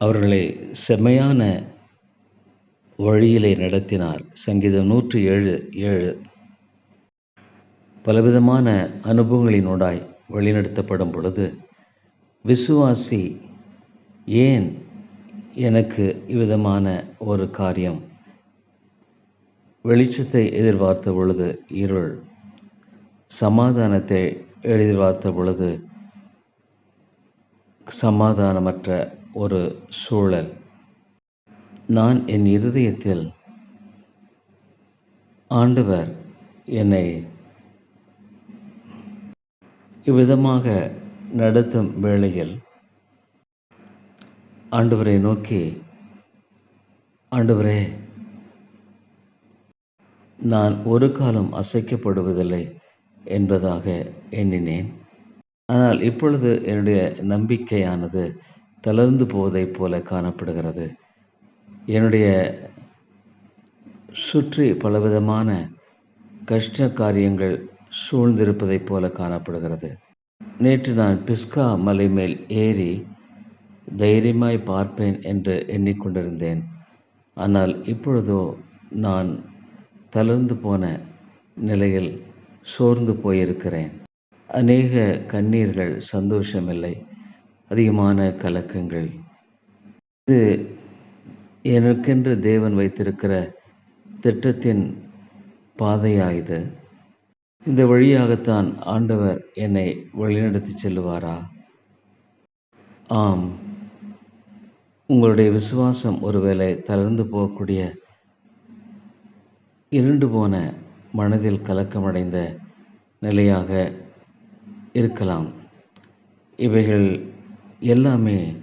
அவர்களை செம்மையான வழியிலே நடத்தினார். சங்கீதம் நூற்றி ஏழு ஏழு. பலவிதமான அனுபவங்களினூடாய் வழிநடத்தப்படும் பொழுது விசுவாசி ஏன் எனக்கு இவ்விதமான ஒரு காரியம்? வெளிச்சத்தை எதிர்பார்த்த பொழுது இருள். சமாதானத்தை எதிர்பார்த்த பொழுது சமாதானமற்ற ஒரு சூழல். நான் என் இருதயத்தில் ஆண்டவர் என்னை இவ்விதமாக நடத்தும் வேளையில் ஆண்டவரை நோக்கி ஆண்டவரே நான் ஒரு காலம் அசைக்கப்படுவதில்லை என்பதாக எண்ணினேன். ஆனால் இப்பொழுது என்னுடைய நம்பிக்கையானது தளர்ந்து போவதைப் போல காணப்படுகிறது. என்னுடைய சுற்றி பலவிதமான கஷ்ட காரியங்கள் சூழ்ந்திருப்பதைப் போல காணப்படுகிறது. நேற்று நான் பிஸ்கா மலை மேல் ஏறி தைரியமாய் பார்ப்பேன் என்று எண்ணிக்கொண்டிருந்தேன். ஆனால் இப்பொழுதோ நான் தளர்ந்து போன நிலையில் சோர்ந்து போயிருக்கிறேன். அநேக கண்ணீர்கள் சந்தோஷமில்லை. அதிகமான கலக்கங்கள். இது எனக்கென்று தேவன் வைத்திருக்கிற திட்டத்தின் பாதையாயுது இந்த வழியாகத்தான் ஆண்டவர் என்னை வழிநடத்தி செல்லுவாரா? ஆம். உங்களுடைய விசுவாசம் ஒருவேளை தளர்ந்து போகக்கூடிய இருண்டு போன மனதில் கலக்கமடைந்த நிலையாக இருக்கலாம். இவைகள் எல்லாமே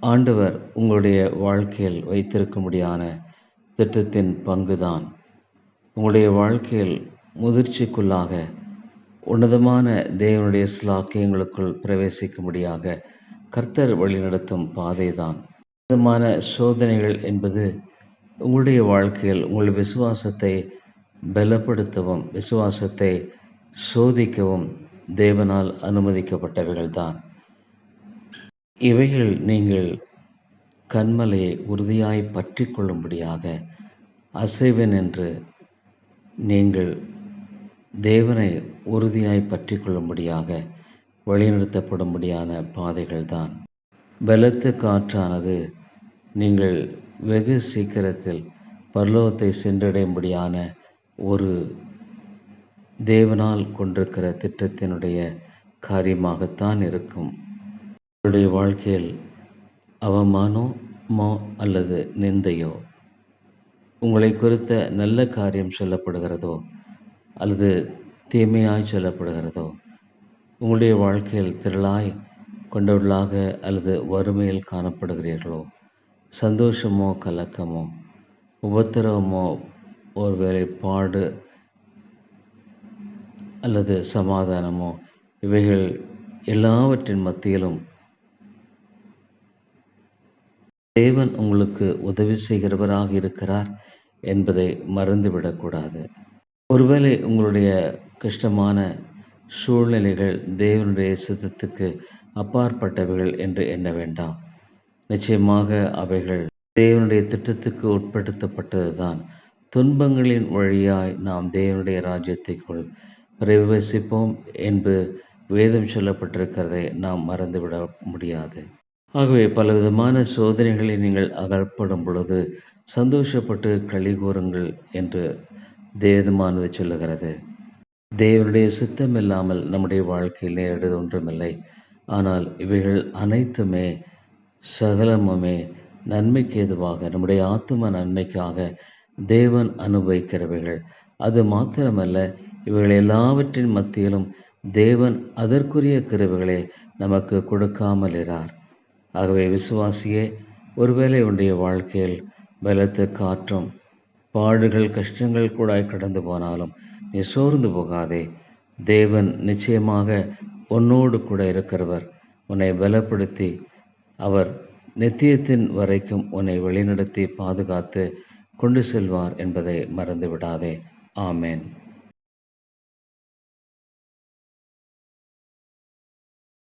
ஆண்டவர் உங்களுடைய வாழ்க்கையில் வைத்திருக்கும்படியான திட்டத்தின் பங்குதான். உங்களுடைய வாழ்க்கையில் முதிர்ச்சிக்குள்ளாக உன்னதமான தேவனுடைய ஸ்லாக்கியங்களுக்குள் பிரவேசிக்கும்படியாக கர்த்தர் வழிநடத்தும் பாதைதான். விதமான சோதனைகள் என்பது உங்களுடைய வாழ்க்கையில் உங்கள் விசுவாசத்தை பலப்படுத்தவும் விசுவாசத்தை சோதிக்கவும் தேவனால் அனுமதிக்கப்பட்டவைகள்தான். இவைகள் நீங்கள் கண்மலையை உறுதியாய் பற்றி கொள்ளும்படியாக அசைவன் என்று நீங்கள் தேவனை உறுதியாய் பற்றி கொள்ளும்படியாக வழிநடத்தப்படும்படியான பாதைகள்தான். பலத்த காற்றானது நீங்கள் வெகு சீக்கிரத்தில் பரலோகத்தை சென்றடையும்படியான ஒரு தேவனால் கொண்டிருக்கிற திட்டத்தினுடைய காரியமாகத்தான் இருக்கும். உங்களுடைய வாழ்க்கையில் அவமானமோ அல்லது நிந்தையோ உங்களை குறித்த நல்ல காரியம் சொல்லப்படுகிறதோ அல்லது தீமையாய் சொல்லப்படுகிறதோ உங்களுடைய வாழ்க்கையில் திரளாய் கொண்டவர்களாக அல்லது வறுமையில் காணப்படுகிறீர்களோ சந்தோஷமோ கலக்கமோ உபத்திரவமோ ஒருவேளை பாடு அல்லது சமாதானமோ இவைகள் எல்லாவற்றின் மத்தியிலும் தேவன் உங்களுக்கு உதவி செய்கிறவராக இருக்கிறார் என்பதை மறந்துவிடக்கூடாது. ஒருவேளை உங்களுடைய கஷ்டமான சூழ்நிலைகள் தேவனுடைய சித்தத்துக்கு அப்பாற்பட்டவைகள் என்று எண்ண வேண்டாம். நிச்சயமாக அவைகள் தேவனுடைய திட்டத்துக்கு உட்படுத்தப்பட்டதுதான். துன்பங்களின் வழியாய் நாம் தேவனுடைய ராஜ்யத்திற்குள் பிரவேசிப்போம் என்று வேதம் சொல்லப்பட்டிருக்கிறதை நாம் மறந்துவிட முடியாது. ஆகவே பலவிதமான சோதனைகளை நீங்கள் அகப்படும் பொழுது சந்தோஷப்பட்டு களி கூறுங்கள் என்று தேவமானது சொல்லுகிறது. தேவனுடைய சித்தம் இல்லாமல் நம்முடைய வாழ்க்கையில் நேரிடுவது ஒன்றுமில்லை ஆனால் இவைகள் அனைத்துமே சகலமுமே நன்மைக்கு ஏதுவாக நம்முடைய ஆத்ம நன்மைக்காக தேவன் அனுபவிக்கிறவைகள். அது மாத்திரமல்ல இவைகள் எல்லாவற்றின் மத்தியிலும் தேவன் அதற்குரிய கிருவுகளை நமக்கு கொடுக்காமல் இரார் ஆகவே விசுவாசியே ஒருவேளை உன்னுடைய வாழ்க்கையில் பலத்த காற்றும் பாடுகள் கஷ்டங்கள் கூட கடந்து போனாலும் நீ சோர்ந்து போகாதே. தேவன் நிச்சயமாக உன்னோடு கூட இருக்கிறவர். உன்னை பலப்படுத்தி அவர் நித்தியத்தின் வரைக்கும் உன்னை வழிநடத்தி பாதுகாத்து கொண்டு செல்வார் என்பதை மறந்து விடாதே ஆமேன்.